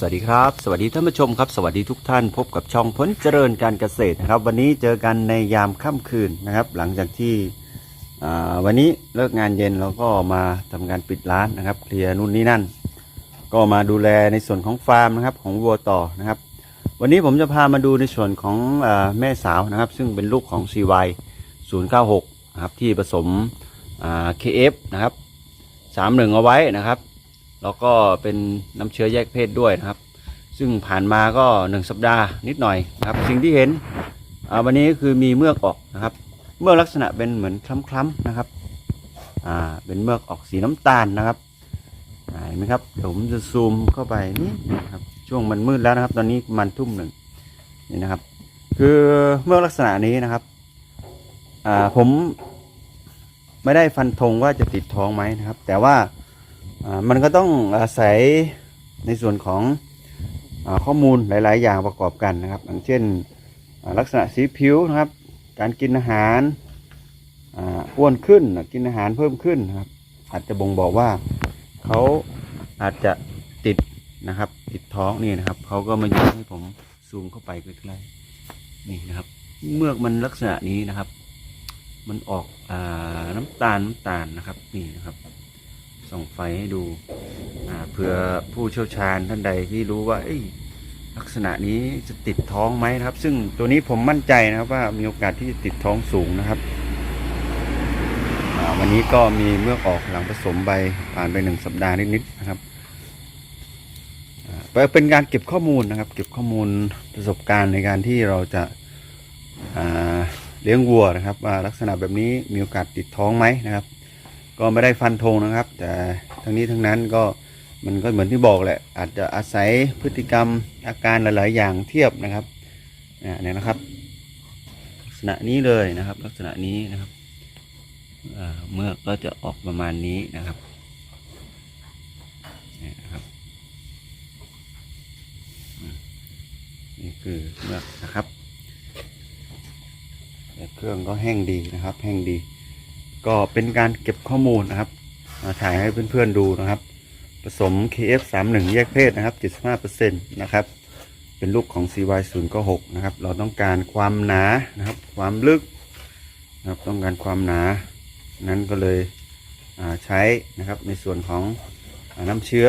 สวัสดีครับ สวัสดีท่านผู้ชมครับ สวัสดีทุกท่าน พบกับช่องพ้นเจริญการเกษตรนะครับ วันนี้เจอกันในยามค่ำคืนนะครับ หลังจากที่วันนี้เลิกงานเย็นเราก็มาทำการปิดร้านนะครับ เคลียร์นู่นนี่นั่น ก็มาดูแลในส่วนของฟาร์มนะครับของวัวต่อนะครับ วันนี้ผมจะพามาดูในส่วนของอแม่สาวนะครับ ซึ่งเป็นลูกของ CY 096นะครับที่ผสม KF นะครับ31เอาไว้นะครับ แล้วก็เป็นน้ำเชื้อแยกเพศด้วยนะครับ ซึ่งผ่านมาก็หนึ่งสัปดาห์นิดหน่อยนะครับ สิ่งที่เห็นวันนี้ก็คือมีเมือกออกนะครับ เมือกลักษณะเป็นเหมือนคล้ำๆนะครับเป็นเมือกออกสีน้ำตาลนะครับเห็นไหมครับเดี๋ยวผมจะซูมเข้าไปนี่นะครับช่วงมันมืดแล้วนะครับ ตอนนี้มันทุ่มหนึ่งนี่นะครับ คือเมือกลักษณะนี้นะครับผมไม่ได้ฟันธงว่าจะติดท้องไหมนะครับ แต่ว่า มันก็ต้องอาศัยในส่วนของอข้อมูลหลาย ๆ อย่างประกอบกันนะครับอย่างเช่นลักษณะสีผิวนะครับ การกินอาหารอ้วนขึ้นกินอาหารเพิ่มขึ้นนะครับ อาจจะบ่งบอกว่าเขาอาจจะติดนะครับ ติดท้องนี่นะครับเขาก็มายืนให้ผมซูมเข้าไปใกล้ๆนี่นะครับ เมือกมันลักษณะนี้นะครับ มันออกอน้ำตาลน้ำตาลนะครับนี่นะครับ ส่องไฟให้ดูเผื่อผู้เชี่ยวชาญท่านใดที่รู้ว่าลักษณะนี้จะติดท้องไหมนะครับ ซึ่งตัวนี้ผมมั่นใจนะครับว่ามีโอกาสที่จะติดท้องสูงนะครับ วันนี้ก็มีเมื่อออกหลังผสมใบผ่านไปหนึ่งสัปดาห์นิดๆนะครับเป็นการเก็บข้อมูลนะครับ เก็บข้อมูลประสบการณ์ในการที่เราจะาเลี้ยงวัวนะครับว่าลักษณะแบบนี้มีโอกาสติดท้องไหมนะครับ ก็ไม่ได้ฟันธงนะครับ แต่ทั้งนี้ทั้งนั้นก็มันก็เหมือนที่บอกแหละอาจจะอาศัยพฤติกรรมอาการหลาย ๆ อย่างเทียบนะครับเนี่ยนะครับ ลักษณะนี้เลยนะครับ ลักษณะนี้นะครับเมื่อกก็จะออกประมาณนี้นะครับนี่นะครับ นี่คือเมือกนะครับเครื่องก็แห้งดีนะครับ แห้งดี ก็เป็นการเก็บข้อมูลนะครับถ่ายให้เพื่อนๆดูนะครับ ผสม KF31 แยกเพศนะครับ75%นะครับ เป็นลูกของ CY096 นะครับ เราต้องการความหนานะครับ ความลึกนะครับต้องการความหนา นั้นก็เลยใช้นะครับในส่วนของอน้ำเชื้อ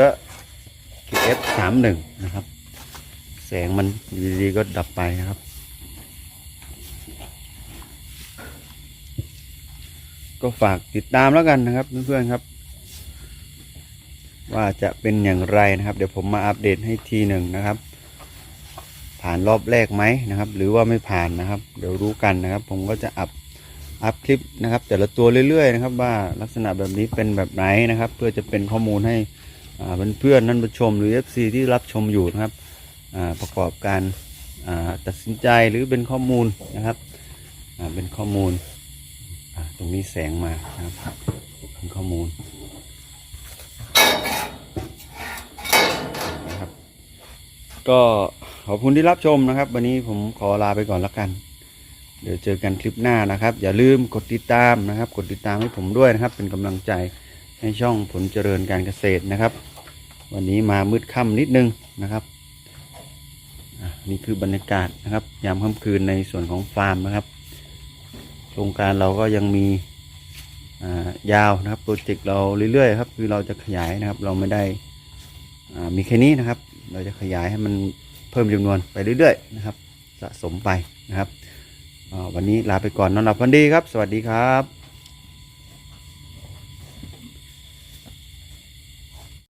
KF31 นะครับ แสงมันดีๆก็ดับไปนะครับ ก็ฝากติดตามแล้วกันนะครับเพื่อนๆครับ ว่าจะเป็นอย่างไรนะครับ เดี๋ยวผมมาอัปเดตให้ทีหนึ่งนะครับ ผ่านรอบแรกไหมนะครับ หรือว่าไม่ผ่านนะครับ เดี๋ยวรู้กันนะครับ ผมก็จะอัพอัพคลิปนะครับ แต่ละตัวเรื่อยๆนะครับ ว่าลักษณะแบบนี้เป็นแบบไหนนะครับ เพื่อจะเป็นข้อมูลให้เพื่อนๆท่นผู้ชมหรือ FC ที่รับชมอยู่นะครับประกอบการตัดสินใจหรือเป็นข้อมูลนะครับเป็นข้อมูล ตรงนี้แสงมานะครับเป็นข้อมูลนะครับ ก็ขอบคุณที่รับชมนะครับ วันนี้ผมขอลาไปก่อนแล้วกัน เดี๋ยวเจอกันคลิปหน้านะครับ อย่าลืมกดติดตามนะครับ กดติดตามให้ผมด้วยนะครับ เป็นกำลังใจให้ช่องผลเจริญการเกษตรนะครับ วันนี้มามืดค่ำนิดนึงนะครับนี่คือบรรยากาศนะครับ ยามค่ำคืนในส่วนของฟาร์มนะครับ รงการเราก็ยังมียาวนะครับโปรเจกต์เราเรื่อยๆครับคือเราจะขยายนะครับ เราไม่ได้มีแค่นี้นะครับ เราจะขยายให้มันเพิ่มจำนวนไปเรื่อยๆนะครับ สะสมไปนะครับวันนี้ลาไปก่อนนอนหลับฝันดีครับ สวัสดีครับ